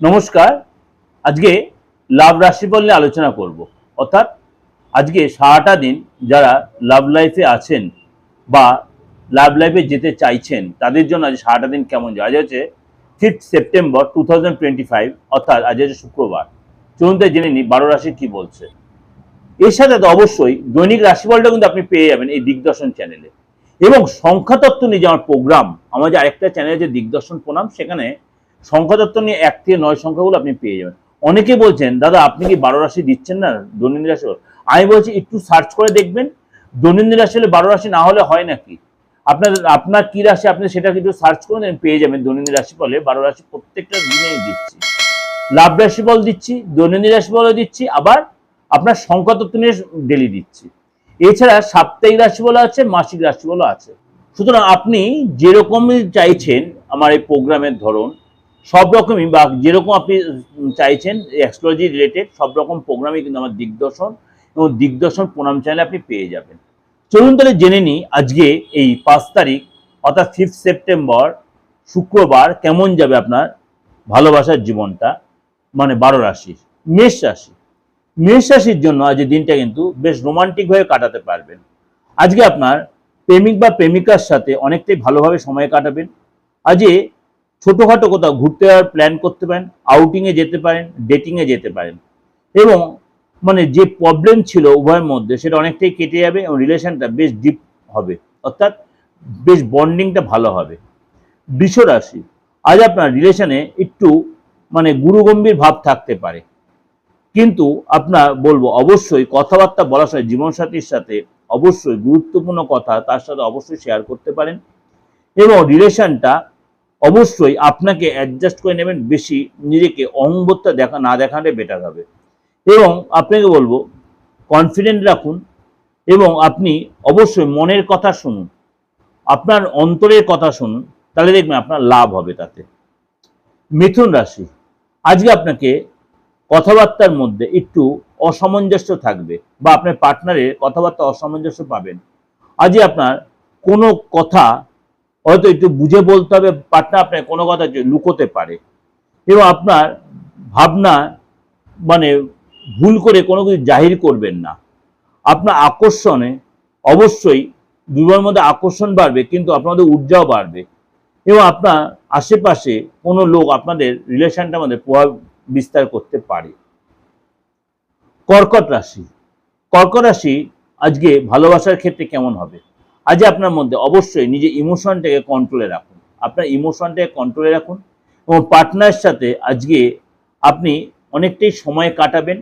নমস্কার। আজকে লাভ রাশিফল নিয়ে আলোচনা করব। অর্থাৎ আজকে সারাটা দিন যারা লাভ লাইফে আছেন বা লাভ লাইফে যেতে চাইছেন, তাদের জন্য আজ সারাটা দিন কেমন যায়? আজ হচ্ছে ফিফথ সেপ্টেম্বর টু অর্থাৎ আজ হচ্ছে শুক্রবার। চলুন জেনে নিই, বারো রাশি কি বলছে। এর সাথে তো অবশ্যই দৈনিক রাশিফলটা কিন্তু আপনি পেয়ে যাবেন এই দিগদর্শন চ্যানেলে এবং সংখ্যাতত্ত্ব নিয়ে যে আমার প্রোগ্রাম আমার যে আরেকটা চ্যানেল যে দিগদর্শন প্রণাম, সেখানে সংখ্যাতত্ত্ব নিয়ে এক থেকে নয় সংখ্যাগুলো আপনি পেয়ে যাবেন। অনেকে বলছেন, দাদা, আপনি কি বারো রাশি দিচ্ছেন না দৈনন্দিন রাশি আমি বলছি, একটু সার্চ করে দেখবেন। দৈনন্দিন রাশি হলে বারো রাশি না হলে হয় নাকি? আপনার আপনার কি রাশি, আপনি সেটা কিন্তু সার্চ করে পেয়ে যাবেন দৈনন্দিন রাশি ফলে বারো রাশি প্রত্যেকটা দিনেই দিচ্ছি। লাভ রাশি বল দিচ্ছি, দৈনন্দিন রাশি বলও দিচ্ছি, আবার আপনার সংখ্যাতত্ত্ব নিয়ে ডেলি দিচ্ছি। এছাড়া সাপ্তাহিক রাশি বলা আছে, মাসিক রাশি বলা আছে। সুতরাং আপনি যেরকমই চাইছেন, আমার এই প্রোগ্রামের ধরন সব রকমই বা যেরকম আপনি চাইছেন অ্যাস্ট্রোলজি রিলেটেড সব রকম প্রোগ্রামই কিন্তু আমার দিগদর্শন এবং দিগদর্শন প্রণাম চ্যানেলে আপনি পেয়ে যাবেন। চলুন তাহলে জেনে নিই আজকে এই পাঁচ তারিখ, অর্থাৎ ফিফথ সেপ্টেম্বর শুক্রবার কেমন যাবে আপনার ভালোবাসার জীবনটা? মানে বারো রাশি মেষ রাশি। মেষ রাশির জন্য আজ দিনটা কিন্তু বেশ রোমান্টিকভাবে কাটাতে পারবেন। আজকে আপনার প্রেমিক বা প্রেমিকার সাথে অনেকটাই ভালোভাবে সময় কাটাবেন। আজকে ছোটোখাটো কোথাও ঘুরতে যাওয়ার প্ল্যান করতে পারেন আউটিংয়ে যেতে পারেন ডেটিংয়ে যেতে পারেন। এবং মানে যে প্রবলেম ছিল উভয়ের মধ্যে সেটা অনেকটাই কেটে যাবে এবং রিলেশনটা বেশ ডিপ হবে। অর্থাৎ বেশ বন্ডিংটা ভালো হবে। বৃষ রাশি আজ আপনার রিলেশনে একটু মানে গুরুগম্ভীর ভাব থাকতে পারে। কিন্তু আপনার বলব অবশ্যই কথাবার্তা বলার সময় জীবনসাথীর সাথে অবশ্যই গুরুত্বপূর্ণ কথা তার সাথে অবশ্যই শেয়ার করতে পারেন। এবং রিলেশনটা অবশ্যই আপনাকে অ্যাডজাস্ট করে নেবেন বেশি, নিজেকে অহংবোধটা দেখা, না দেখালে বেটার হবে। এবং আপনাকে বলব কনফিডেন্ট রাখুন এবং আপনি অবশ্যই মনের কথা শুনুন। আপনার অন্তরের কথা শুনুন, তাহলে দেখবেন আপনার লাভ হবে তাতে। মিথুন রাশি, আজকে আপনাকে কথাবার্তার মধ্যে একটু অসামঞ্জস্য থাকবে বা আপনার পার্টনারের কথাবার্তা অসামঞ্জস্য পাবেন। আজকে আপনার কোনো কথা হয়তো একটু বুঝে বলতে হবে পার্টনার আপনার কোনো কথা লুকোতে পারে। এবং আপনার ভাবনা মানে ভুল করে কোনো কিছু জাহির করবেন না। আপনার আকর্ষণে অবশ্যই দুবার মধ্যে আকর্ষণ বাড়বে, কিন্তু আপনাদের ঊর্জাও বাড়বে। এবং আপনার আশেপাশে কোনো লোক আপনাদের রিলেশনটার মধ্যে প্রভাব বিস্তার করতে পারে। কর্কট রাশি। কর্কট রাশি আজকে ভালোবাসার ক্ষেত্রে কেমন হবে? আজ আপনার মধ্যে অবশ্যই নিজের ইমোশনটাকে কন্ট্রোলে রাখুন। আপনার ইমোশনটাকে কন্ট্রোলে রাখুন এবং পার্টনার সাথে আজকে আপনি অনেকটাই সময় কাটাবেন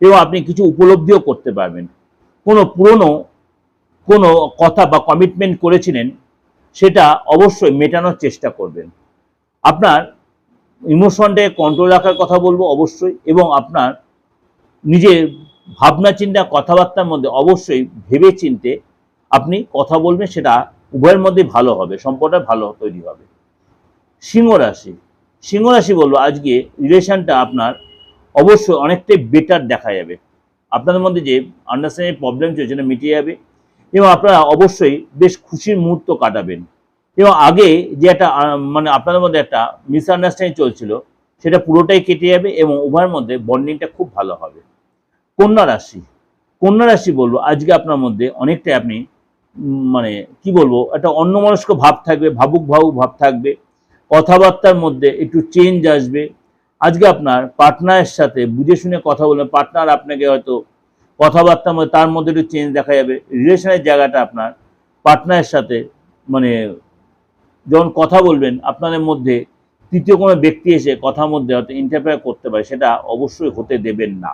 এবং আপনি কিছু উপলব্ধিও করতে পারবেন। কোনো পুরনো কোনো কথা বা কমিটমেন্ট করেছিলেন, সেটা অবশ্যই মেটানোর চেষ্টা করবেন। আপনার ইমোশনটাকে কন্ট্রোল রাখার কথা বলব অবশ্যই এবং আপনার নিজের ভাবনা চিন্তা কথাবার্তার মধ্যে অবশ্যই ভেবে চিনতে আপনি কথা বলবেন, সেটা উভয়ের মধ্যে ভালো হবে, সম্পর্কটা ভালো তৈরি হবে। সিংহ রাশি সিংহ রাশি বলব আজকে রিলেশনটা আপনার অবশ্যই অনেকটাই বেটার দেখা যাবে। আপনাদের মধ্যে যে আন্ডারস্ট্যান্ডিং প্রবলেম চলছে, সেটা মিটে যাবে এবং আপনারা অবশ্যই বেশ খুশির মুহূর্ত কাটাবেন। এবং আগে যে একটা মানে আপনাদের মধ্যে একটা মিসআন্ডারস্ট্যান্ডিং চলছিল, সেটা পুরোটাই কেটে যাবে এবং উভয়ের মধ্যে বন্ডিংটা খুব ভালো হবে। কন্যা রাশি কন্যা রাশি বলব আজকে আপনার মধ্যে অনেকটাই আপনি মানে কি বলব, একটা অন্যমনস্ক ভাব থাকবে, ভাবুক ভাবুক ভাব থাকবে, কথাবার্তার মধ্যে একটু চেঞ্জ আসবে। আজকে আপনার পার্টনারের সাথে বুঝে শুনে কথা বলবেন পার্টনার আপনাকে হয়তো কথাবার্তার মধ্যে, তার মধ্যে একটু চেঞ্জ দেখা যাবে। রিলেশনের জায়গাটা আপনার পার্টনারের সাথে মানে যখন কথা বলবেন, আপনাদের মধ্যে তৃতীয় কোনো ব্যক্তি এসে কথার মধ্যে হয়তো ইন্টারফেয়ার করতে পারে, সেটা অবশ্যই হতে দেবেন না।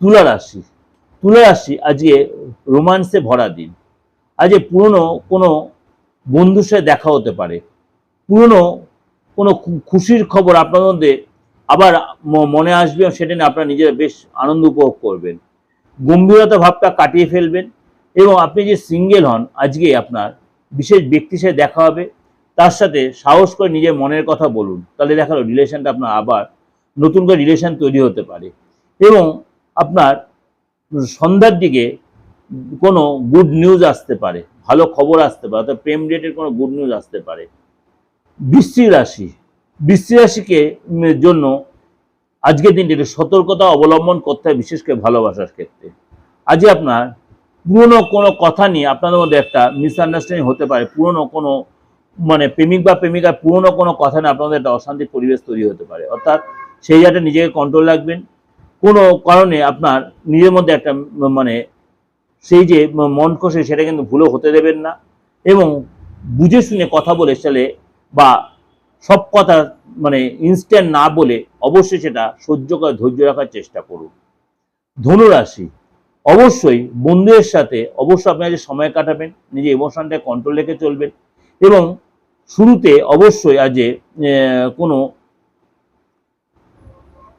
তুলা রাশি। তুলা রাশি আজকে রোমান্সে ভরা দিন। আজকে পুরনো কোনো বন্ধুর সাথে দেখা হতে পারে। পুরনো কোনো খুশির খবর আপনার মধ্যে আবার মনে আসবে সেটা নিয়ে আপনারা নিজেরা বেশ আনন্দ উপভোগ করবেন। গম্ভীরতা ভাবটা কাটিয়ে ফেলবেন এবং আপনি যে সিঙ্গেল হন, আজকে আপনার বিশেষ ব্যক্তির সাথে দেখা হবে। তার সাথে সাহস করে নিজের মনের কথা বলুন। তাহলে দেখাল রিলেশনটা আপনার আবার নতুন করে রিলেশন তৈরি হতে পারে। এবং আপনার সন্ধ্যার দিকে কোনো গুড নিউজ আসতে পারে, ভালো খবর আসতে পারে, অর্থাৎ প্রেম রিলেটেড কোনো গুড নিউজ আসতে পারে। বৃশ্চিক রাশি, বৃশ্চিক রাশিকে জন্য আজকের দিনটিতে সতর্কতা অবলম্বন করতে হয়, বিশেষ করে ভালোবাসার ক্ষেত্রে। আজকে আপনার পুরনো কোনো কথা নিয়ে আপনাদের মধ্যে একটা মিসআন্ডারস্ট্যান্ডিং হতে পারে, পুরনো কোনো মানে প্রেমিক বা প্রেমিকার পুরনো কোনো কথা নিয়ে আপনাদের একটা অশান্তির পরিবেশ তৈরি হতে পারে। অর্থাৎ সেই জায়গাটা নিজেকে কন্ট্রোল রাখবেন কোনো কারণে আপনার নিজের মধ্যে একটা মানে সেই যে মন কষে সেটা কিন্তু ভুলও হতে দেবেন না এবং বুঝে শুনে কথা বলে চলে বা সব কথা মানে ইনস্ট্যান্ট না বলে অবশ্যই সেটা সহ্য করে ধৈর্য রাখার চেষ্টা করুন। ধনুরাশি, অবশ্যই বন্ধুদের সাথে অবশ্যই আপনি আজ সময় কাটাবেন নিজে ইমোশনটা কন্ট্রোল রেখে চলবেন এবং শুরুতে অবশ্যই আজ কোনো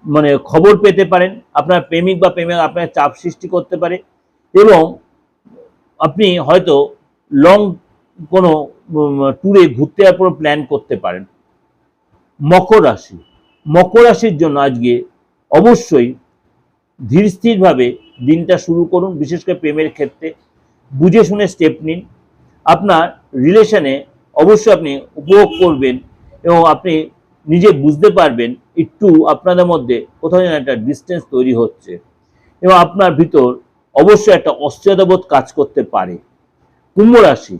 মানে খবর পেতে পারেন, আপনার প্রেমিক বা প্রেমিক আপনার চাপ সৃষ্টি করতে পারে এবং আপনি হয়তো লং কোনো ট্যুরে ঘুরতে যাওয়ার প্ল্যান করতে পারেন। মকর রাশি, মকর রাশির জন্য আজকে অবশ্যই ধীর স্থিরভাবে দিনটা শুরু করুন, বিশেষ করে প্রেমের ক্ষেত্রে। বুঝে শুনে স্টেপ নিন। আপনার রিলেশনে অবশ্যই আপনি উপভোগ করবেন এবং আপনি নিজে বুঝতে পারবেন একটু আপনাদের মধ্যে কোথাও যেন একটা ডিস্টেন্স তৈরি হচ্ছে। এবং আপনার ভিতর অবশ্যই একটা অস্থিরতাবোধ কাজ করতে পারে। কুম্ভ রাশি।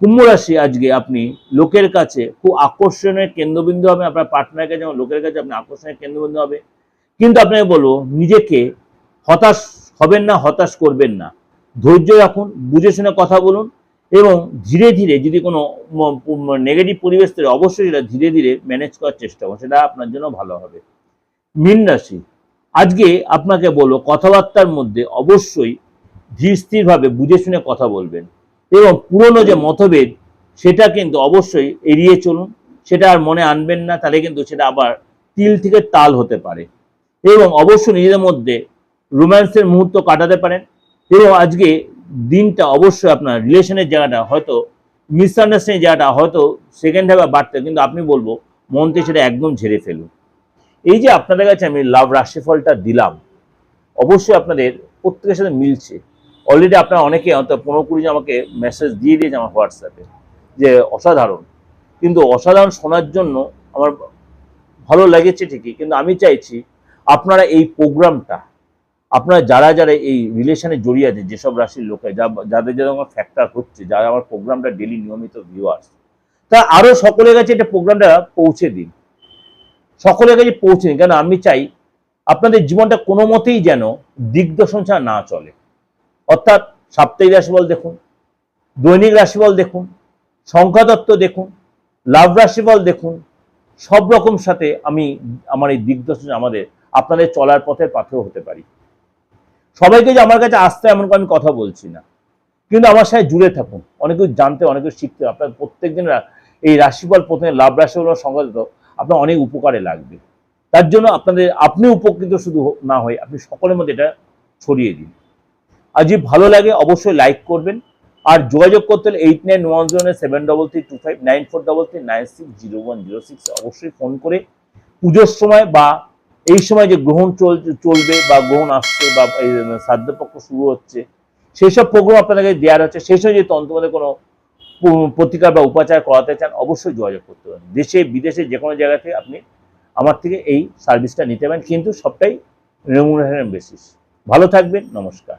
কুম্ভ রাশি আজকে আপনি লোকের কাছে খুব আকর্ষণের কেন্দ্রবিন্দু হবে, আপনার পার্টনারকে যেমন লোকের কাছে আপনি আকর্ষণের কেন্দ্রবিন্দু হবে। কিন্তু আপনাকে বলব, নিজেকে হতাশ হবেন না, হতাশ করবেন না। ধৈর্য রাখুন, বুঝে শুনে কথা বলুন এবং ধীরে ধীরে যদি কোনো নেগেটিভ পরিবেশ তৈরি অবশ্যই সেটা ধীরে ধীরে ম্যানেজ করার চেষ্টা করুন সেটা আপনার জন্য ভালো হবে। মীন রাশি, আজকে আপনাকে বলব কথাবার্তার মধ্যে অবশ্যই ধীর স্থিরভাবে বুঝে শুনে কথা বলবেন এবং পুরনো যে মতভেদ, সেটা কিন্তু অবশ্যই এড়িয়ে চলুন, সেটা আর মনে আনবেন না, তাহলে কিন্তু সেটা আবার তিল থেকে তাল হতে পারে এবং অবশ্যই নিজেদের মধ্যে রোম্যান্সের মুহূর্ত কাটাতে পারেন এবং আজকে দিনটা অবশ্যই আপনার রিলেশনের জায়গাটা হয়তো মিসআন্ডারস্ট্যান্ডিং জায়গাটা হয়তো সেকেন্ড হবে বাড়তে, কিন্তু আপনি বলব, মন থেকে সেটা একদম ঝেড়ে ফেলুন। এই যে আপনাদের কাছে আমি লাভ রাশিফলটা দিলাম, অবশ্যই আপনাদের প্রত্যেকের সাথে মিলছে। অলরেডি আপনারা অনেকে অন্তত পনেরো কুড়ি আমাকে মেসেজ দিয়ে দিয়েছে আমার হোয়াটসঅ্যাপে যে অসাধারণ। কিন্তু অসাধারণ শোনার জন্য আমার ভালো লেগেছে ঠিকই, কিন্তু আমি চাইছি আপনারা এই প্রোগ্রামটা আপনারা যারা যারা এই রিলেশনে জড়িয়ে আছে যেসব রাশির লোকে যা, যাদের যাদের আমার ফ্যাক্টর হচ্ছে, যারা আমার প্রোগ্রামটা ডেলি নিয়মিত ভিউয়ার্স তা আরও সকলের কাছে এটা প্রোগ্রামটা পৌঁছে দিন। সকলের কাছে পৌঁছে দিন। কেন? আমি চাই আপনাদের জীবনটা কোনো মতেই যেন দিগদর্শন ছাড়া না চলে। অর্থাৎ সাপ্তাহিক রাশিফল দেখুন, দৈনিক রাশিফল দেখুন, সংখ্যাতত্ত্ব দেখুন, লাভ রাশিফল দেখুন, সব রকম সাথে আমি, আমার এই দিগদর্শন আমাদের, আপনাদের চলার পথের পাথেও হতে পারি। সবাইকে যে আমার কাছে আসতে এমন আমি কথা বলছি না। কিন্তু আমার সাথে জুড়ে থাকুন। অনেক কিছু জানতে, অনেক কিছু শিখতে। আপনার প্রত্যেক দিন এই রাশিফল প্রথমে লাভ রাশিফল সংক্রান্ত আপনার অনেক উপকারে লাগবে। তার জন্য আপনাদের, আপনি উপকৃত শুধু না হয়ে আপনি সকলের মধ্যে এটা ছড়িয়ে দিন। আর যদি ভালো লাগে অবশ্যই লাইক করবেন। আর যোগাযোগ করতে হলে eight nine one zero seven double three two five nine four double three nine six zero one zero six অবশ্যই ফোন করে পুজোর সময় বা এই সময় যে গ্রহণ চল, চলবে বা গ্রহণ আসছে বা শ্রাদ্ধপক্ষ শুরু হচ্ছে সেই সব প্রোগ্রাম আপনাদেরকে দেওয়ার হচ্ছে সেই সময় যদি তন্ত্রবাদের কোনো প্রতিকার বা উপাচার করাতে চান, অবশ্যই যোগাযোগ করতে পারেন। দেশে, বিদেশে যে কোনো জায়গা থেকে আপনি আমার থেকে এই সার্ভিসটা নিতে পারেন। কিন্তু সবটাই রেমুনারেশন বেসিস ভালো থাকবেন, নমস্কার।